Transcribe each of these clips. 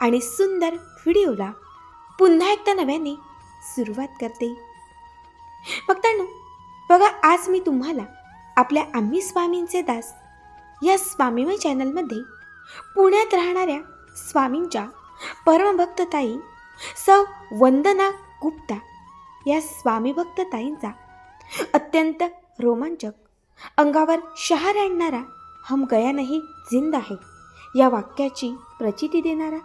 आणि सुंदर व्हिडिओला पुन्हा एकदा नव्याने सुरुवात करते. भक्तांनो बघा आज मी तुम्हाला आपल्या आम्ही स्वामींचे दास या स्वामीमय चॅनलमध्ये पुण्यात राहणाऱ्या स्वामींच्या परमभक्तताई सौ वंदना गुप्ता या स्वामीभक्तताईंचा अत्यंत रोमांचक अंगावर शहर आणणारा हम गया नाही जिंद आहे. या वाक्याची प्रचिती देणारा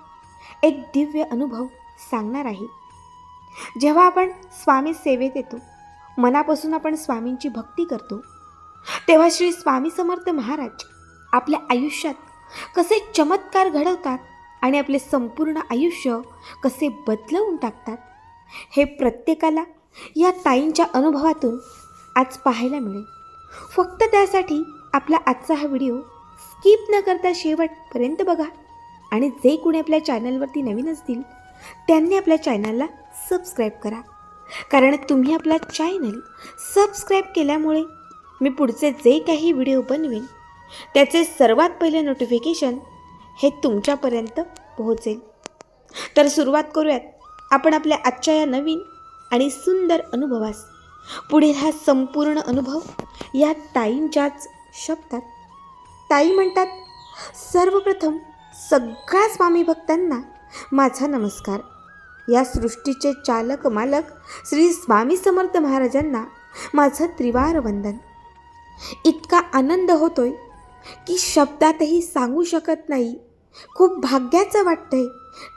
एक दिव्य अनुभव सांगणार आहे. जेव्हा आपण स्वामी सेवेत येतो मनापासून आपण स्वामींची भक्ती करतो तेव्हा श्री स्वामी समर्थ महाराज आपल्या आयुष्यात कसे चमत्कार घडवतात आणि आपले संपूर्ण आयुष्य कसे बदलवून टाकतात हे प्रत्येकाला या ताईंच्या अनुभवातून आज पाहायला मिळेल. फक्त त्यासाठी आपला आजचा हा व्हिडिओ स्किप न करता शेवटपर्यंत बघा. आणि जे कोणी आपल्या चॅनलवरती नवीन असतील त्यांनी आपल्या चॅनलला सबस्क्राईब करा. कारण तुम्ही आपला चॅनल सबस्क्राईब केल्यामुळे मी पुढचे जे काही व्हिडिओ बनवेन त्याचे सर्वात पहिले नोटिफिकेशन हे तुमच्यापर्यंत पोहोचेल. तर सुरुवात करूयात. आपण आपल्या आजच्या या नवीन आणि सुंदर अनुभवास. पुढील हा संपूर्ण अनुभव या ताईंच्याच शब्दात ताई म्हणतात सर्वप्रथम सगळ्या स्वामी भक्तांना माझा नमस्कार. या सृष्टीचे चालक मालक श्री स्वामी समर्थ महाराजांना माझं त्रिवार वंदन. इतका आनंद होतोय की शब्दातही सांगू शकत नाही. खूप भाग्याचं वाटतंय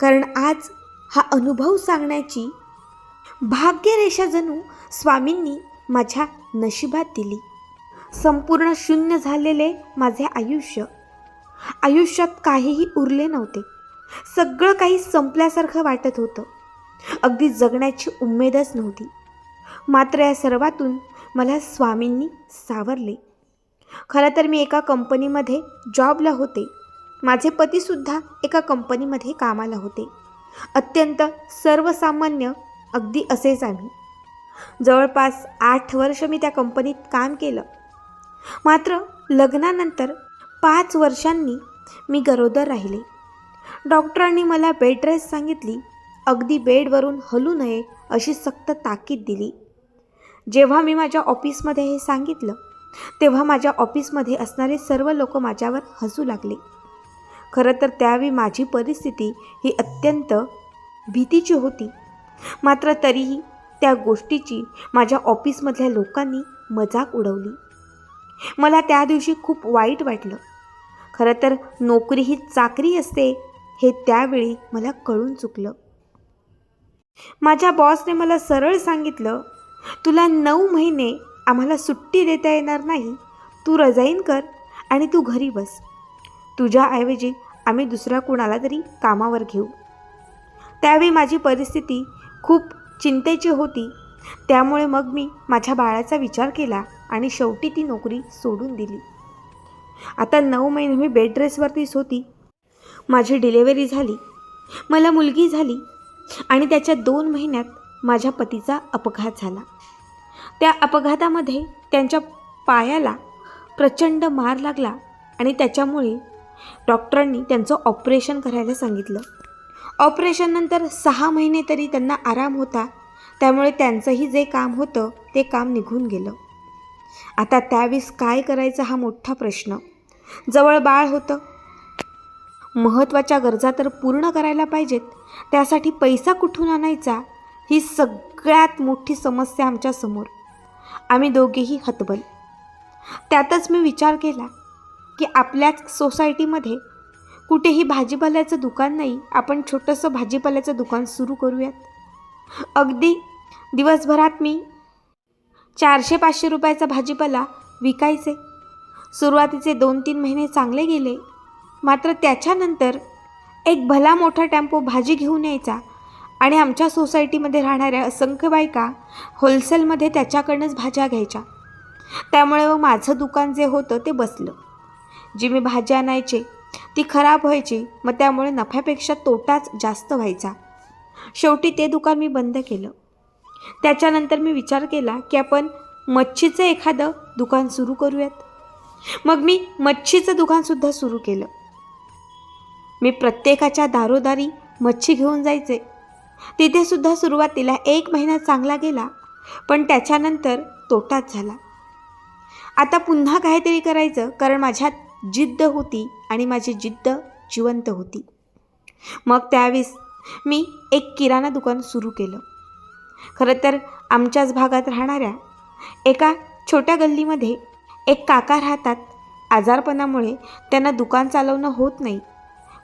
कारण आज हा अनुभव सांगण्याची भाग्यरेषा जणू स्वामींनी माझ्या नशिबात दिली. संपूर्ण शून्य झालेले माझे आयुष्य. आयुष्यात काहीही उरले नव्हते. सगळं काही संपल्यासारखं वाटत होतं. अगदी जगण्याची उमेदच नव्हती. मात्र या सर्वातून मला स्वामींनी सावरले. खरं तर मी एका कंपनीमध्ये जॉबला होते. माझे पतीसुद्धा एका कंपनीमध्ये कामाला होते. अत्यंत सर्वसामान्य अगदी असेच आम्ही. जवळपास आठ वर्ष मी त्या कंपनीत काम केलं. मात्र लग्नानंतर पाच वर्षांनी मी गरोदर राहिले. डॉक्टरांनी मला बेड रेस्ट सांगितली. अगदी बेडवरून हलू नये अशी सक्त ताकीद दिली. जेव्हा मी माझ्या ऑफिसमध्ये हे सांगितलं तेव्हा माझ्या ऑफिसमध्ये असणारे सर्व लोक माझ्यावर हसू लागले. खरं तर त्यावेळी माझी परिस्थिती ही अत्यंत भीतीची होती. मात्र तरीही त्या गोष्टीची माझ्या ऑफिसमधल्या लोकांनी मजाक उडवली. मला त्या दिवशी खूप वाईट वाटलं. खरं तर नोकरी ही चाकरी असते हे त्यावेळी मला कळून चुकलं. माझ्या बॉसने मला सरळ सांगितलं तुला नऊ महिने आम्हाला सुट्टी देता येणार नाही. तू रजाईन कर आणि तू घरी बस. तुझ्याऐवजी आम्ही दुसऱ्या कुणाला तरी कामावर घेऊ. त्यावेळी माझी परिस्थिती खूप चिंतेची होती. त्यामुळे मग मी माझ्या बाळाचा विचार केला आणि शेवटी ती नोकरी सोडून दिली. आता नऊ महिने मी बेड रेसवरतीच होती. माझी डिलेवरी झाली. मला मुलगी झाली. आणि त्याच्या दोन महिन्यात माझ्या पतीचा अपघात झाला. त्या अपघातामध्ये त्यांच्या पायाला प्रचंड मार लागला आणि त्याच्यामुळे डॉक्टरांनी त्यांचं ऑपरेशन करायला सांगितलं. ऑपरेशननंतर सहा महिने तरी त्यांना आराम होता. त्यामुळे त्यांचंही जे काम होतं ते काम निघून गेलं. आता त्यावेळेस काय करायचा हा मोठा प्रश्न. जवळ बाळ होतं. महत्त्वाच्या गरजा तर पूर्ण करायला पाहिजेत. त्यासाठी पैसा कुठून आणायचा? ही सगळ्यात मोठी समस्या आमच्यासमोर आम्ही दोघेही हतबल. त्यातच मी विचार केला की आपल्याच सोसायटीमध्ये कुठेही भाजीपाल्याचं दुकान नाही आपण छोटंसं भाजीपाल्याचं दुकान सुरू करूयात. अगदी दिवसभरात मी चारशे पाचशे रुपयाचा भाजीपाला विकायचे. सुरुवातीचे दोन तीन महिने चांगले गेले. मात्र त्याच्यानंतर एक भला मोठा टेम्पो भाजी घेऊन यायचा आणि आमच्या सोसायटीमध्ये राहणाऱ्या असंख्य बायका होलसेलमध्ये त्याच्याकडनंच भाज्या घ्यायच्या. त्यामुळे मग माझं दुकान जे होतं ते बसलं. जी मी भाजी आणायचे ती खराब व्हायची मग त्यामुळे नफ्यापेक्षा तोटाच जास्त व्हायचा. शेवटी ते दुकान मी बंद केलं. त्याच्यानंतर मी विचार केला की आपण मच्छीचं एखादं दुकान सुरू करूयात. मग मी मच्छीचं दुकानसुद्धा सुरू केलं. मी प्रत्येकाच्या दारोदारी मच्छी घेऊन जायचे. तिथेसुद्धा सुरुवातीला एक महिना चांगला गेला पण त्याच्यानंतर तोटाच झाला. आता पुन्हा काहीतरी करायचं कारण माझ्यात जिद्द होती आणि माझी जिद्द जिवंत होती. मग त्यावेळेस मी एक किराणा दुकान सुरू केलं. खरं तर आमच्याच भागात राहणाऱ्या एका छोट्या गल्लीमध्ये एक काका राहतात. आजारपणामुळे त्यांना दुकान चालवणं होत नाही.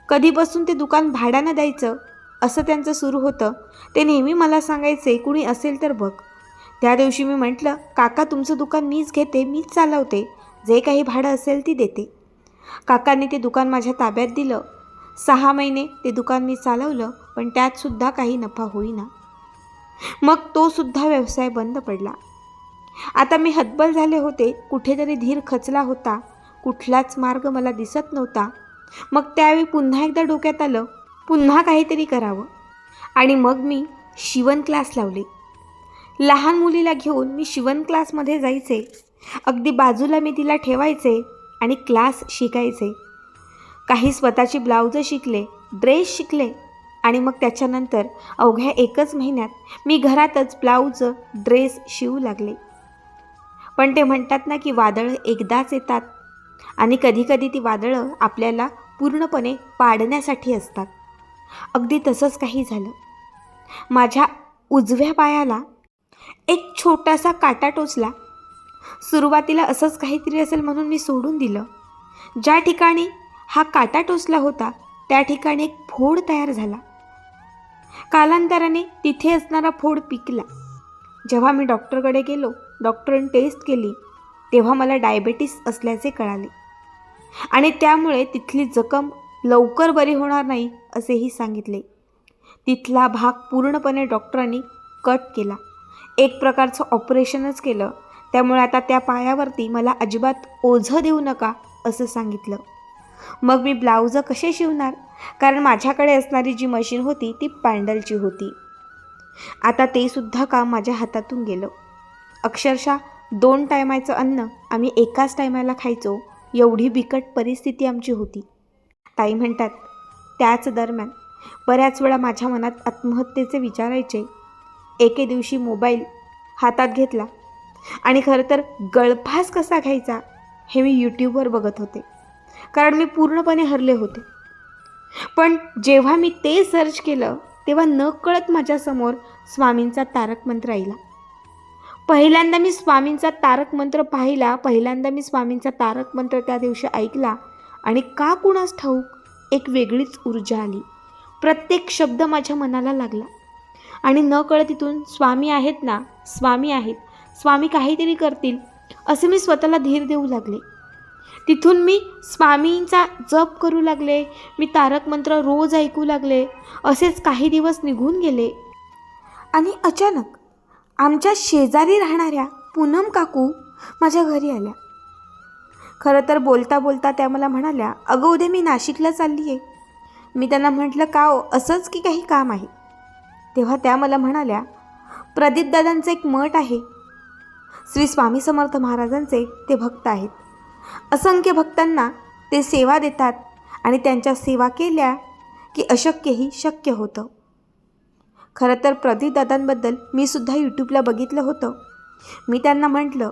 कधीपासून ते दुकान भाड्यानं द्यायचं असं त्यांचं सुरू होतं. ते नेहमी मला सांगायचे कुणी असेल तर बघ. त्या दिवशी मी म्हटलं काका तुमचं दुकान मीच घेते मीच चालवते. जे काही भाडं असेल ती देते. काकांनी ते दुकान माझ्या ताब्यात दिलं. सहा महिने ते दुकान मी चालवलं पण त्यातसुद्धा काही नफा होईना. मग तो सुद्धा व्यवसाय बंद पडला. आता मी हतबल झाले होते कुठेतरी धीर खचला होता. कुठलाच मार्ग मला दिसत नव्हता. मग त्यावेळी पुन्हा एकदा डोक्यात आलं पुन्हा काहीतरी करावं. आणि मग मी शिवण क्लास लावले. लहान मुलीला घेऊन मी शिवण क्लासमध्ये जायचे. अगदी बाजूला मी तिला ठेवायचे आणि क्लास शिकायचे. काही स्वतःची ब्लाऊजं शिकले ड्रेस शिकले आणि मग त्याच्यानंतर अवघ्या एकच महिन्यात मी घरातच ब्लाऊज ड्रेस शिवू लागले. पण ते म्हणतात ना की वादळं एकदाच येतात. आणि कधीकधी ती वादळं आपल्याला पूर्णपणे पाडण्यासाठी असतात. अगदी तसंच काही झालं. माझ्या उजव्या पायाला एक छोटासा काटा टोचला. सुरुवातीला असंच काहीतरी असेल म्हणून मी सोडून दिलं. ज्या ठिकाणी हा काटा टोचला होता त्या ठिकाणी एक फोड तयार झाला. कालांतराने तिथे असणारा फोड पिकला. जेव्हा मी डॉक्टरकडे गेलो डॉक्टरने टेस्ट केली तेव्हा मला डायबेटीस असल्याचे कळाले. आणि त्यामुळे तिथली जखम लवकर बरी होणार नाही असेही सांगितले. तिथला भाग पूर्णपणे डॉक्टरांनी कट केला. एक प्रकारचं ऑपरेशनच केलं. त्यामुळे आता त्या पायावरती मला अजिबात ओझं देऊ नका असं सांगितलं. मग मी ब्लाऊजं कसे शिवणार? कारण माझ्याकडे असणारी जी मशीन होती ती पॅन्डलची होती. आता ते सुद्धा काम माझ्या हातातून गेलं. अक्षरशः दोन टायमाचं अन्न आम्ही एकाच टायमाला खायचो एवढी बिकट परिस्थिती आमची होती. ताई म्हणतात त्याच दरम्यान बऱ्याच वेळा माझ्या मनात आत्महत्येचे विचारायचे एके दिवशी मोबाईल हातात घेतला आणि खरं तर गळफास कसा घ्यायचा हे मी यूट्यूबवर बघत होते. कारण मी पूर्णपणे हरले होते. पण जेव्हा मी ते सर्च केलं तेव्हा न कळत माझ्यासमोर स्वामींचा तारक मंत्र आईला. पहिल्यांदा मी स्वामींचा तारक मंत्र पाहिला पहिल्यांदा मी स्वामींचा तारक मंत्र त्या दिवशी ऐकला आणि का कुणास ठाऊक एक वेगळीच ऊर्जा आली. प्रत्येक शब्द माझ्या मनाला लागला. आणि न कळत तिथून स्वामी आहेत ना स्वामी आहेत स्वामी काहीतरी करतील असे मी स्वतःला धीर देऊ लागले. तिथून मी स्वामींचा जप करू लागले. मी तारक मंत्र रोज ऐकू लागले. असेच काही दिवस निघून गेले. आणि अचानक आमच्या शेजारी राहणाऱ्या पूनम काकू माझ्या घरी आल्या. खरं तर बोलता बोलता त्या मला म्हणाल्या अगं उद्या मी नाशिकला चालली आहे मी त्यांना म्हटलं का हो? असंच की काही काम आहे? तेव्हा त्या मला म्हणाल्या प्रदीपदादांचं एक मठ आहे. श्री स्वामी समर्थ महाराजांचे ते भक्त आहेत. असंख्य भक्तांना ते सेवा देतात आणि त्यांच्या सेवा केल्या की अशक्यही शक्य होतं. खरं तर प्रदीपदादांबद्दल मी सुद्धा यूट्यूबला बघितलं होतं. मी त्यांना म्हटलं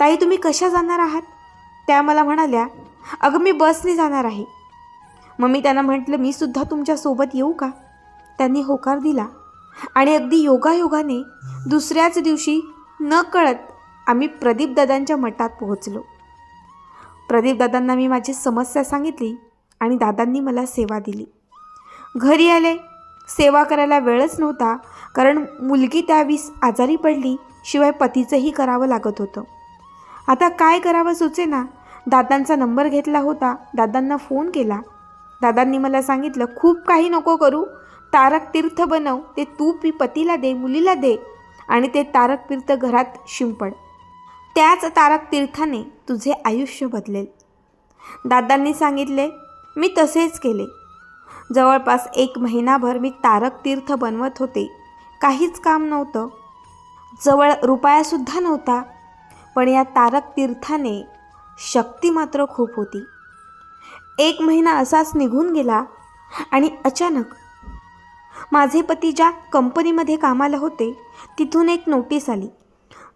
ताई तुम्ही कशा जाणार आहात? त्या मला म्हणाल्या अगं मी बसने जाणार आहे. मग मी त्यांना म्हटलं मी सुद्धा तुमच्यासोबत येऊ का? त्यांनी होकार दिला आणि अगदी योगायोगाने दुसऱ्याच दिवशी न कळत आम्ही प्रदीपदादांच्या मठात पोहोचलो. प्रदीपदादांना मी माझी समस्या सांगितली आणि दादांनी मला सेवा दिली. घरी आले. सेवा करायला वेळच नव्हता कारण मुलगी त्यावीस आजारी पडली शिवाय पतीचंही करावं लागत होतं. आता काय करावं सुचेना. दादांचा नंबर घेतला होता. दादांना फोन केला. दादांनी मला सांगितलं खूप काही नको करू. तारक तीर्थ बनव. ते तू पी पतीला दे मुलीला दे आणि ते तारक तीर्थ घरात शिंपड. त्याच तारक तीर्थाने तुझे आयुष्य बदलेल. दादांनी सांगितले मी तसेच केले. जवळपास एक महिनाभर मी तारक तीर्थ बनवत होते. काहीच काम नव्हतं. जवळ रुपयासुद्धा नव्हता. पण या तारक तीर्थाने शक्ती मात्र खूप होती. एक महिना असाच निघून गेला आणि अचानक माझे पती ज्या कंपनीमध्ये कामाला होते तिथून एक नोटीस आली.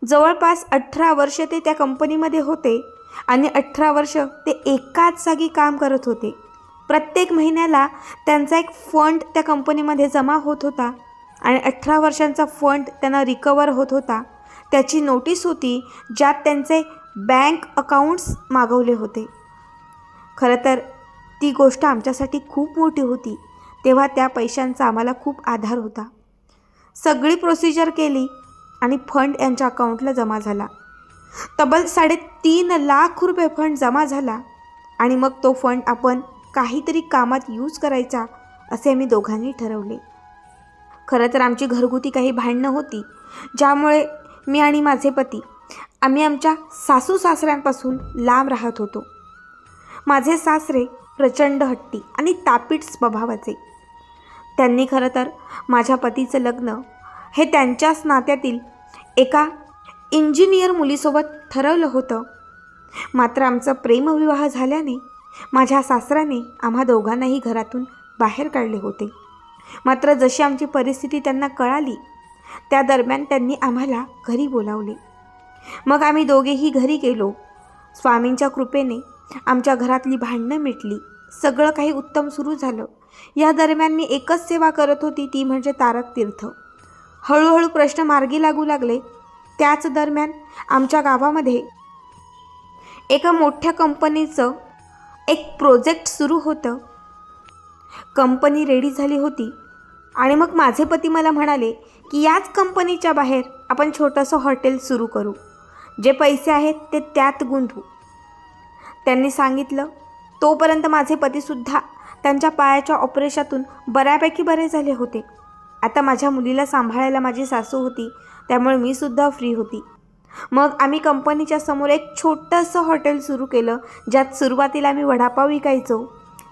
जवळपास अठरा वर्ष ते त्या कंपनीमध्ये होते आणि अठरा वर्ष ते एकाच जागी काम करत होते. प्रत्येक महिन्याला त्यांचा एक फंड त्या कंपनीमध्ये जमा होत होता आणि अठरा वर्षांचा फंड त्यांना रिकवर होत होता. त्याची नोटीस होती ज्यात त्यांचे बँक अकाउंट्स मागवले होते. खरं तर ती गोष्ट आमच्यासाठी खूप मोठी होती तेव्हा त्या पैशांचा आम्हाला खूप आधार होता. सगळी प्रोसिजर केली आणि फंड यांच्या अकाउंटला जमा झाला. तब्बल साडेतीन लाख रुपये फंड जमा झाला आणि मग तो फंड आपण काहीतरी कामात यूज करायचा असे आम्ही दोघांनी ठरवले. खरं तर आमची घरगुती काही भांडणं होती ज्यामुळे मी आणि माझे पती आम्ही आमच्या सासू सासऱ्यांपासून लांब राहत होतो. माझे सासरे प्रचंड हट्टी आणि तापीट स्वभावाचे. त्यांनी खरं तर माझ्या पतीचं लग्न हे त्यांच्याच नात्यातील एका इंजिनियर मुलीसोबत ठरवलं होतं. मात्र आमचा प्रेमविवाह झाल्याने माझ्या सासराने आम्हा दोघांनाही घरातून बाहेर काढले होते. मात्र जशी आमची परिस्थिती त्यांना कळाली त्या दरम्यान त्यांनी आम्हाला घरी बोलावले. मग आम्ही दोघेही घरी गेलो. स्वामींच्या कृपेने आमच्या घरातली भांडणं मिटली. सगळं काही उत्तम सुरू झालं. या दरम्यान मी एकच सेवा करत होती ती म्हणजे तारक तीर्थ. हळूहळू प्रश्न मार्गी लागू लागले. त्याच दरम्यान आमच्या गावामध्ये एका मोठ्या कंपनीचं एक प्रोजेक्ट सुरू होतं. कंपनी रेडी झाली होती आणि मग माझे पती मला म्हणाले की याच कंपनीच्या बाहेर आपण छोटंसं हॉटेल सुरू करू. जे पैसे आहेत ते त्यात गुंतवू. त्यांनी सांगितलं. तोपर्यंत माझे पतीसुद्धा त्यांच्या पायाच्या ऑपरेशातून बऱ्यापैकी बरे झाले होते. आता माझ्या मुलीला सांभाळायला माझी सासू होती त्यामुळे मी सुद्धा फ्री होती. मग आम्ही कंपनीच्या समोर एक छोटंसं हॉटेल सुरू केलं ज्यात सुरुवातीला आम्ही वडापाव विकायचो.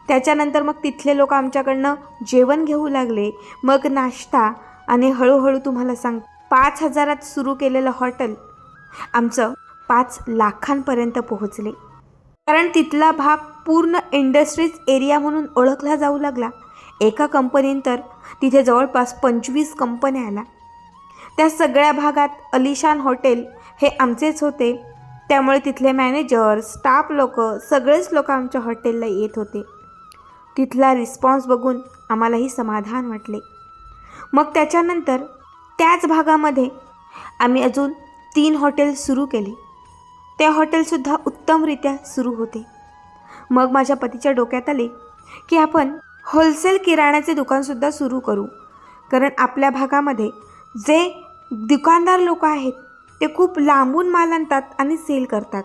त्याच्यानंतर मग तिथले लोक आमच्याकडनं जेवण घेऊ लागले मग नाश्ता आणि हळूहळू तुम्हाला सांग पाच हजारात सुरू केलेलं हॉटेल आमचं पाच लाखांपर्यंत पोहोचले. कारण तिथला भाग पूर्ण इंडस्ट्रीज एरिया म्हणून ओळखला जाऊ लागला. एका कंपनीनंतर तिथे जवळपास पंचवीस कंपन्या आल्या. त्या सगळ्या भागात अलिशान हॉटेल हे आमचेच होते. त्यामुळे तिथले मॅनेजर स्टाफ लोक सगळेच लोक आमच्या हॉटेलला येत होते. तिथला रिस्पॉन्स बघून आम्हालाही समाधान वाटले. मग त्याच्यानंतर त्याच भागामध्ये आम्ही अजून तीन हॉटेल सुरू केले. ते हॉटेलसुद्धा उत्तमरित्या सुरू होते. मग माझ्या पतीच्या डोक्यात आले की आपण होलसेल किराण्याचे दुकानसुद्धा सुरू करू. कारण आपल्या भागामध्ये जे दुकानदार लोक आहेत ते खूप लांबून माल आणतात आणि सेल करतात.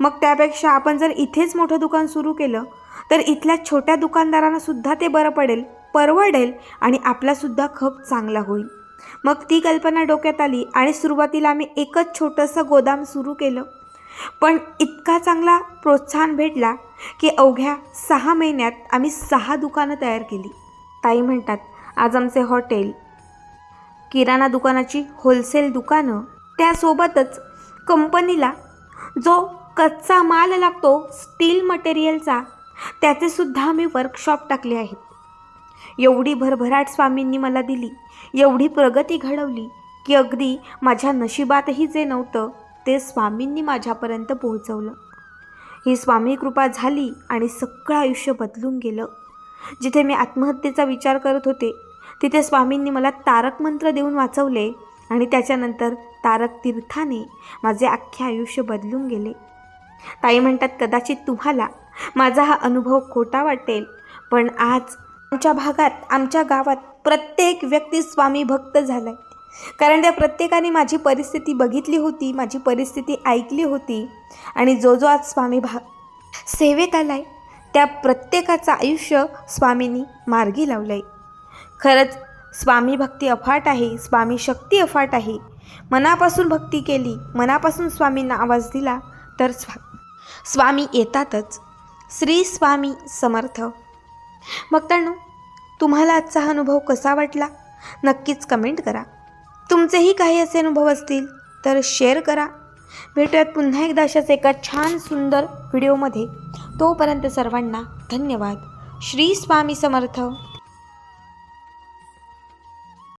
मग त्यापेक्षा आपण जर इथेच मोठं दुकान सुरू केलं तर इथल्या छोट्या दुकानदारांना सुद्धा ते बरं पडेल परवडेल आणि आपलासुद्धा खप चांगला होईल. मग ती कल्पना डोक्यात आली आणि सुरुवातीला आम्ही एकच छोटंसं गोदाम सुरू केलं. पण इतका चांगला प्रोत्साहन भेटला की अवघ्या सहा महिन्यात आम्ही सहा दुकानं तयार केली. ताई म्हणतात आज आमचे हॉटेल किराणा दुकानाची होलसेल दुकानं त्यासोबतच कंपनीला जो कच्चा माल लागतो स्टील मटेरियलचा त्याचेसुद्धा आम्ही वर्कशॉप टाकले आहेत. एवढी भरभराट स्वामींनी मला दिली एवढी प्रगती घडवली की अगदी माझ्या नशिबातही जे नव्हतं ते स्वामींनी माझ्यापर्यंत पोहोचवलं. ही स्वामी कृपा झाली आणि सगळं आयुष्य बदलून गेलं. जिथे मी आत्महत्येचा विचार करत होते तिथे स्वामींनी मला तारक मंत्र देऊन वाचवले आणि त्याच्यानंतर तारक तीर्थाने माझे अख्खे आयुष्य बदलून गेले. ताई म्हणतात कदाचित तुम्हाला माझा हा अनुभव खोटा वाटेल पण आज आमच्या भागात आमच्या गावात प्रत्येक व्यक्ती स्वामी भक्त झालाय. कारण त्या प्रत्येकाने माझी परिस्थिती बघितली होती माझी परिस्थिती ऐकली होती आणि जो जो आज स्वामी भा सेवेत आलाय त्या प्रत्येकाचं आयुष्य स्वामींनी मार्गी लावलं आहे खरंच स्वामी भक्ती अफाट आहे स्वामी शक्ती अफाट आहे. मनापासून भक्ती केली मनापासून स्वामींना आवाज दिला तर स्वा स्वामी येतातच. श्री स्वामी समर्थ. भक्तांनो तुम्हाला आजचा अनुभव कसा वाटला? नक्कीच कमेंट करा. तुमचेही काही असे अनुभव असतील तर शेअर करा. भेटूयात पुन्हा एकदा अशाच एका छान सुंदर व्हिडिओमध्ये तोपर्यंत सर्वांना धन्यवाद. श्री स्वामी समर्थ.